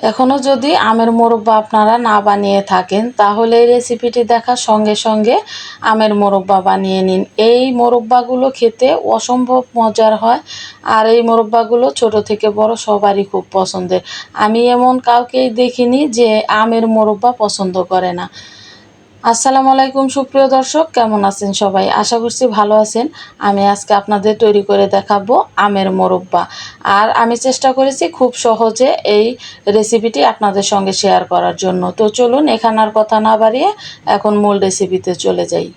এখনও যদি আমের মোরব্বা আপনারা না বানিয়ে থাকেন, তাহলে এই রেসিপিটি দেখার সঙ্গে সঙ্গে আমের মোরব্বা বানিয়ে নিন। এই মোরব্বাগুলো খেতে অসম্ভব মজার হয়, আর এই মোরব্বাগুলো ছোট থেকে বড় সবারই খুব পছন্দের। আমি এমন কাউকেই দেখিনি যে আমের মোরব্বা পছন্দ করে না। আসসালামু আলাইকুম, সুপ্রিয় দর্শক, কেমন আছেন সবাই? আশা করছি ভালো আছেন। আমি আজকে আপনাদের তৈরি করে দেখাবো আমের মোরব্বা। আর আমি চেষ্টা করেছি খুব সহজে এই রেসিপিটি আপনাদের সঙ্গে শেয়ার করার জন্য। তো চলুন, এখানে আর কথা না বাড়িয়ে এখন মূল রেসিপিতে চলে যাই।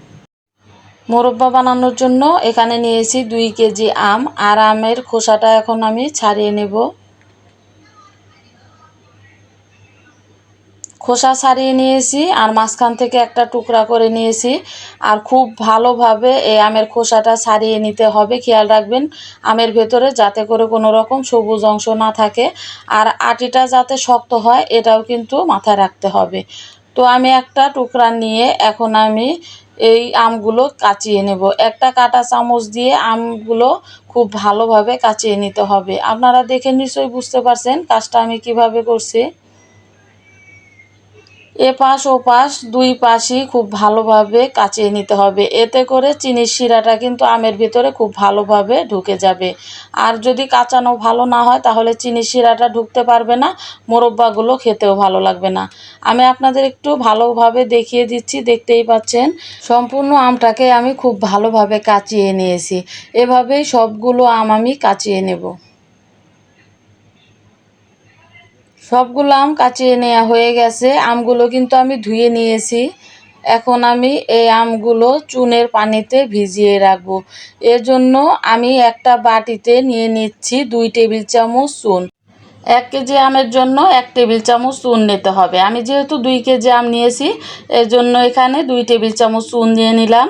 মোরব্বা বানানোর জন্য এখানে নিয়েছি দুই কেজি আম। আর আমের খোসাটা এখন আমি ছাড়িয়ে নেব। খোসা ছাড়িয়ে নিয়েছি আর মাঝখান থেকে একটা টুকরা করে নিয়েছি। আর খুব ভালোভাবে এই আমের খোসাটা ছাড়িয়ে নিতে হবে। খেয়াল রাখবেন, আমের ভেতরে যাতে করে কোনো রকম সবুজ অংশ না থাকে। আর আটিটা যাতে শক্ত হয়, এটাও কিন্তু মাথায় রাখতে হবে। তো আমি একটা টুকরা নিয়ে এখন আমি এই আমগুলো কাচিয়ে নেব। একটা কাটা চামচ দিয়ে আমগুলো খুব ভালোভাবে কাচিয়ে নিতে হবে। আপনারা দেখে নিশ্চয়ই বুঝতে পারছেন কাজটা আমি কীভাবে করছি। এ পাশ, ও পাশ, দুই পাশই খুব ভালোভাবে কাচিয়ে নিতে হবে। এতে করে চিনির শিরাটা কিন্তু আমের ভিতরে খুব ভালোভাবে ঢুকে যাবে। আর যদি কাঁচানো ভালো না হয়, তাহলে চিনির শিরাটা ঢুকতে পারবে না, মোরব্বাগুলো খেতেও ভালো লাগবে না। আমি আপনাদের একটু ভালোভাবে দেখিয়ে দিচ্ছি, দেখতেই পাচ্ছেন। সম্পূর্ণ আমটাকে আমি খুব ভালোভাবে কাচিয়ে নিয়েছি। এভাবেই সবগুলো আম আমি কাচিয়ে নেব। সবগুলো আম কাচিয়ে নেওয়া হয়ে গেছে। আমগুলো কিন্তু আমি ধুয়ে নিয়েছি। এখন আমি এই আমগুলো চুনের পানিতে ভিজিয়ে রাখব। এর জন্য আমি একটা বাটিতে নিয়ে নিচ্ছি দুই টেবিল চামচ চুন। এক কেজি আমের জন্য এক টেবিল চামচ চুন নিতে হবে। আমি যেহেতু দুই কেজি আম নিয়েছি, এর জন্য এখানে দুই টেবিল চামচ চুন দিয়ে নিলাম।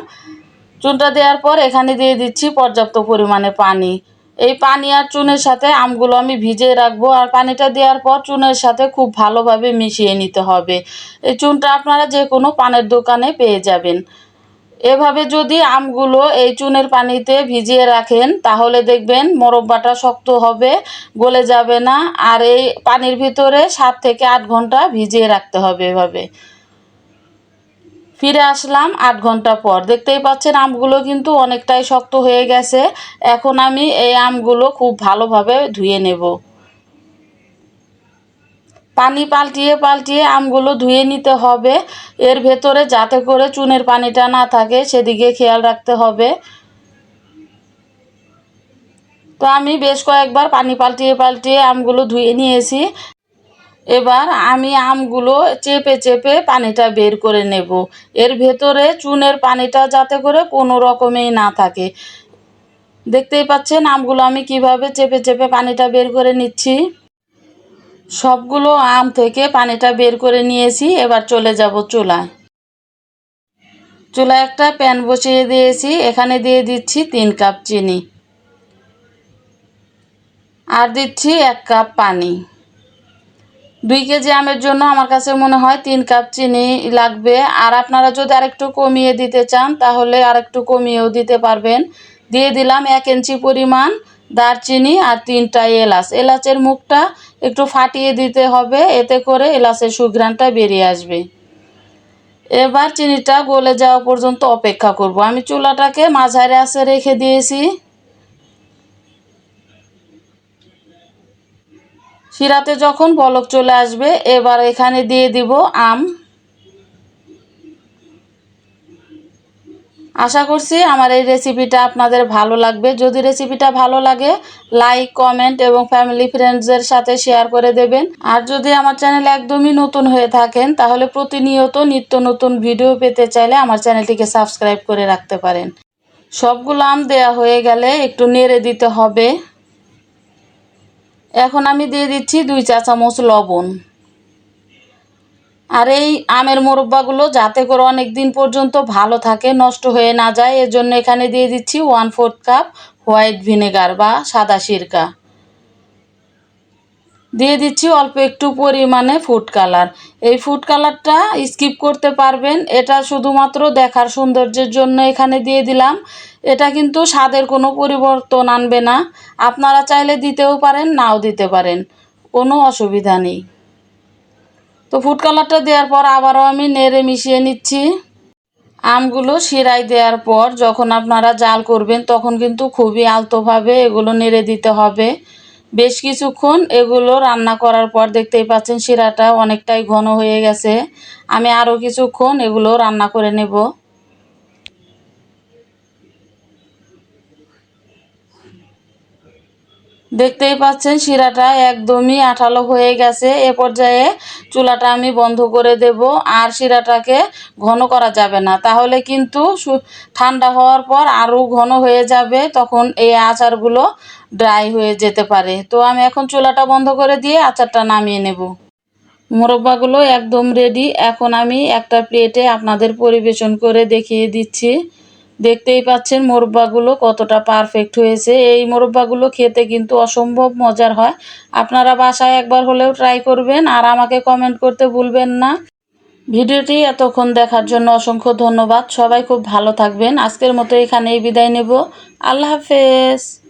চুনটা দেওয়ার পর এখানে দিয়ে দিচ্ছি পর্যাপ্ত পরিমাণে পানি। এই পানি আর চুনের সাথে আমগুলো আমি ভিজিয়ে রাখব, আর পানিটা দেওয়ার পর চুনের সাথে খুব ভালোভাবে মিশিয়ে নিতে হবে। এই চুনটা আপনারা যে কোনো পানের দোকানে পেয়ে যাবেন। এভাবে যদি আমগুলো এই চুনের পানিতে ভিজিয়ে রাখেন, তাহলে দেখবেন মোরব্বাটা শক্ত হবে, গলে যাবে না, আর এই পানির ভিতরে সাত থেকে আট ঘণ্টা ভিজিয়ে রাখতে হবে এভাবে। ফিরে আসলাম আট ঘণ্টা পর। দেখতেই পাচ্ছেন আমগুলো কিন্তু অনেকটাই শক্ত হয়ে গেছে। এখন আমি এই আমগুলো খুব ভালোভাবে ধুয়ে নেব। পানি পাল্টিয়ে পাল্টিয়ে আমগুলো ধুয়ে নিতে হবে। এর ভেতরে যাতে করে চুনের পানিটা না থাকে সেদিকে খেয়াল রাখতে হবে। তো আমি বেশ কয়েকবার পানি পাল্টিয়ে পাল্টিয়ে আমগুলো ধুয়ে নিয়েছি। এবার আমি আমগুলো চেপে চেপে পানিটা বের করে নেব। এর ভেতরে চুনের পানিটা যাতে করে কোনো রকমেই না থাকে। দেখতেই পাচ্ছেন আমগুলো আমি কীভাবে চেপে চেপে পানিটা বের করে নিচ্ছি। সবগুলো আম থেকে পানিটা বের করে নিয়েছি, এবার চলে যাব চুলায়। চুলায় একটা প্যান বসিয়ে দিয়েছি, এখানে দিয়ে দিচ্ছি তিন কাপ চিনি। আর দিচ্ছি এক কাপ পানি। দুই কেজি আমের জন্য আমার কাছে মনে হয় তিন কাপ চিনি লাগবে। আর আপনারা যদি আরেকটু কমিয়ে দিতে চান, তাহলে আরেকটু কমিয়েও দিতে পারবেন। দিয়ে দিলাম এক ইঞ্চি পরিমাণ দারচিনি আর তিনটা এলাচ। এলাচের মুখটা একটু ফাটিয়ে দিতে হবে, এতে করে এলাচের সুঘ্রাণটা বেরিয়ে আসবে। এবার চিনিটা গলে যাওয়া পর্যন্ত অপেক্ষা করব। আমি চুলাটাকে মাঝারে আসে রেখে দিয়েছি। শিরাতে যখন বলক চলে আসবে, এবার এখানে দিয়ে দিব আম। আশা করছি আমার এই রেসিপিটা আপনাদের ভালো লাগবে। যদি রেসিপিটা ভালো লাগে লাইক কমেন্ট এবং ফ্যামিলি ফ্রেন্ডসদের সাথে শেয়ার করে দেবেন। আর যদি আমার চ্যানেল একদমই নতুন হয়ে থাকেন, তাহলে প্রতিনিয়ত নিত্য নতুন ভিডিও পেতে চাইলে আমার চ্যানেলটিকে সাবস্ক্রাইব করে রাখতে পারেন। সবগুলো আম দেয়া হয়ে গেলে একটু নেড়ে দিতে হবে। এখন আমি দিয়ে দিচ্ছি দুই চা চামচ লবণ। আর এই আমের মোরব্বাগুলো যাতে করে অনেক দিন পর্যন্ত ভালো থাকে, নষ্ট হয়ে না যায় এর জন্য এখানে দিয়ে দিচ্ছি one fourth cup white vinegar বা সাদা সিরকা। দিয়ে দিচ্ছি অল্প একটু পরিমাণে ফুড কালার এই ফুড কালারটা স্কিপ করতে পারবেন। এটা শুধুমাত্র দেখার সৌন্দর্যের জন্য এখানে দিয়ে দিলাম। এটা কিন্তু স্বাদের কোনো পরিবর্তন আনবে না। আপনারা চাইলে দিতেও পারেন, নাও দিতে পারেন। কোনো অসুবিধা নেই। তো ফুড কালারটা দেওয়ার পর আবারও আমি নেড়ে মিশিয়ে নিচ্ছি। আমগুলো শিরায় দেওয়ার পর যখন আপনারা জাল করবেন, তখন কিন্তু খুবই আলতোভাবে এগুলো নেড়ে দিতে হবে। বেশ কিছুক্ষণ এগুলো রান্না করার পর দেখতেই পাচ্ছেন শিরাটা অনেকটাই ঘন হয়ে গেছে। আমি আরও কিছুক্ষণ এগুলো রান্না করে নেব। দেখতেই পাচ্ছেন, শিরাটা একদমই আঠালো হয়ে গেছে। এ পর্যায়ে চুলাটা আমি বন্ধ করে দেব। আর শিরাটাকে ঘন করা যাবে না। তাহলে কিন্তু ঠান্ডা হওয়ার পর আরও ঘন হয়ে যাবে। তখন এই আচারগুলো ড্রাই হয়ে যেতে পারে। তো আমি এখন চুলাটা বন্ধ করে দিয়ে আচারটা নামিয়ে নেব। মোরব্বাগুলো একদম রেডি এখন আমি একটা প্লেটে আপনাদের পরিবেশন করে দেখিয়ে দিচ্ছি। দেখতেই পাচ্ছেন মোরব্বাগুলো কতটা পারফেক্ট হয়েছে। এই মোরব্বাগুলো খেতে কিন্তু অসম্ভব মজার হয়। আপনারা বাসায় একবার হলেও ট্রাই করবেন আর আমাকে কমেন্ট করতে ভুলবেন না। ভিডিওটি এতক্ষণ দেখার জন্য অসংখ্য ধন্যবাদ। সবাই খুব ভালো থাকবেন। আজকের মতো এখানেই বিদায় নেব। আল্লাহ হাফেজ।